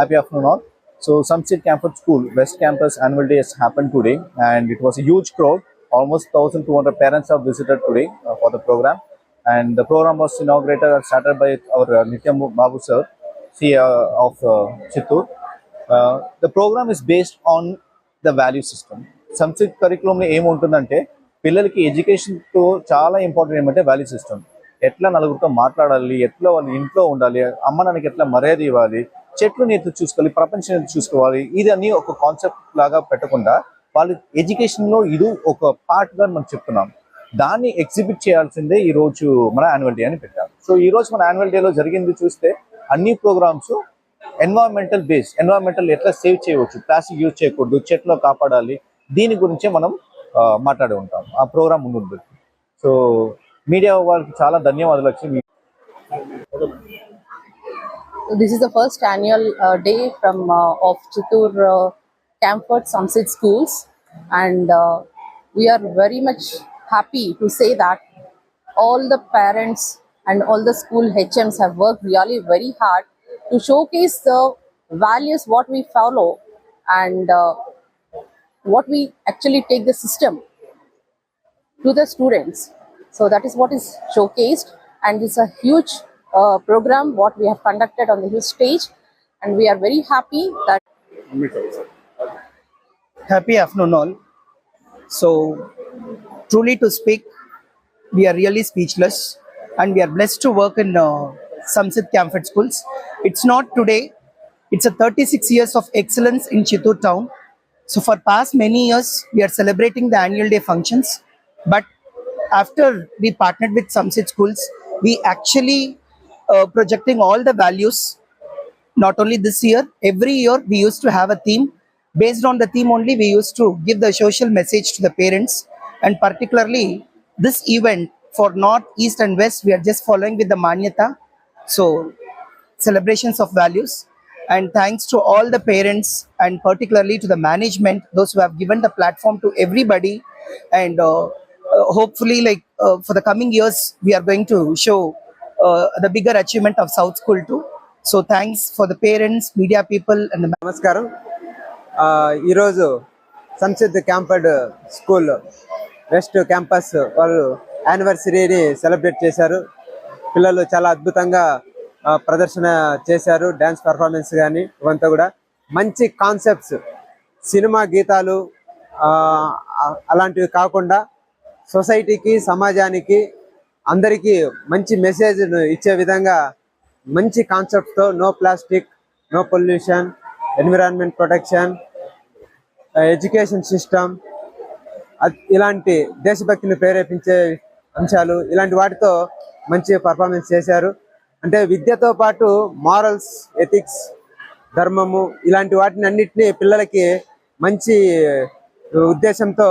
happy afternoon all. So, Sunset Campus School, West Campus Annual Day has happened today, and it was a huge crowd. Almost 1,200 parents have visited today uh, for the program, and the program was inaugurated and started by our uh, Nityam Babu sir, CEO of uh, Chittur. Uh, the program is based on the value system. Sanskrit కరికులంలో ఏముంటుందంటే పిల్లలకి ఎడ్యుకేషన్తో చాలా important ఏమంటే value system ఎట్లా నలుగురితో మాట్లాడాలి ఎట్లా వాళ్ళు ఇంట్లో ఉండాలి అమ్మ నాన్నకి ఎట్లా మర్యాద ఇవ్వాలి చెట్లు నీతి చూసుకోవాలి ప్రపంచం నీతి చూసుకోవాలి. ఇది అని ఒక కాన్సెప్ట్ లాగా పెట్టకుండా వాళ్ళు ఎడ్యుకేషన్లో ఇది ఒక పార్ట్గా మనం చెప్తున్నాం. దాన్ని ఎగ్జిబిట్ చేయాల్సిందే ఈ రోజు మన యాన్యువల్ డే అని పెట్టాం. సో ఈ రోజు మన యాన్యువల్ డేలో జరిగింది చూస్తే అన్ని ప్రోగ్రామ్స్ ఎన్వైరన్మెంటల్ బేస్ ఎన్వైరన్మెంటల్ ఎట్లా సేవ్ చేయవచ్చు ప్లాస్టిక్ యూజ్ చేయకూడదు చెట్లు కాపాడాలి దీని గురించే మనం మాట్లాడి ఉంటాం. ఆ ప్రోగ్రామ్ ముందు సో మీడియా వాళ్ళకి చాలా ధన్యవాదాలు Lakshmi. This is the first annual uh, day from uh, of Chittur uh, Camford Sunset Schools, and uh, we are very much happy to say that all the parents and all the school HMs have worked really very hard to showcase the values what we follow and uh, what we actually take the system to the students. So that is what is showcased, and it's a huge uh, program what we have conducted on the huge stage, and we are very happy that Happy afternoon, all. So, truly to speak, we are really speechless and we are blessed to work in uh, Samsit Camford Schools. It's not today, it's a 36 years of excellence in Chittur town. So, for past many years, we are celebrating the annual day functions. But after we partnered with Samsit Schools, we actually uh, projecting all the values not only this year every year we used to have a theme. Based on the theme only we used to give the social message to the parents. And particularly this event for north east and west we are just following with the manyata. So celebrations of values. And thanks to all the parents and particularly to the management those who have given the platform to everybody. And uh, uh, hopefully like uh, for the coming years we are going to show Uh, the bigger achievement of south school too. So thanks for the parents media people and the నమస్కారం. ఆ, ఈరోజు సంసిద్ క్యాంపర్డ్ school west campus వాళ్ళు యానివర్సరీని celebrate చేశారు. పిల్లలు చాలా అద్భుతంగా ప్రదర్శన చేశారు డ్యాన్స్ పర్ఫార్మెన్స్ కానీ ఇవంతా కూడా. మంచి కాన్సెప్ట్స్ సినిమా గీతాలు ఆ, అలాంటివి కాకుండా సొసైటీకి సమాజానికి అందరికీ మంచి మెసేజ్ ఇచ్చే విధంగా మంచి కాన్సెప్ట్తో no plastic no pollution environment protection education system ఇలాంటి దేశభక్తిని ప్రేరేపించే అంశాలు ఇలాంటి వాటితో మంచి పర్ఫార్మెన్స్ చేశారు. అంటే విద్యతో పాటు మారల్స్ ఎథిక్స్ ధర్మము ఇలాంటి వాటిని అన్నిటినీ పిల్లలకి మంచి ఉద్దేశంతో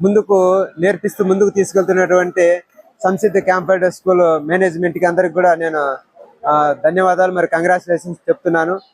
ముందుకు నేర్పిస్తూ ముందుకు తీసుకెళ్తున్నటువంటి సంసిద్ధ క్యాంపైడ్ స్కూల్ మేనేజ్మెంట్కి అందరికి కూడా నేను ఆ, ధన్యవాదాలు. మరి కంగ్రాచులేషన్స్ చెప్తున్నాను.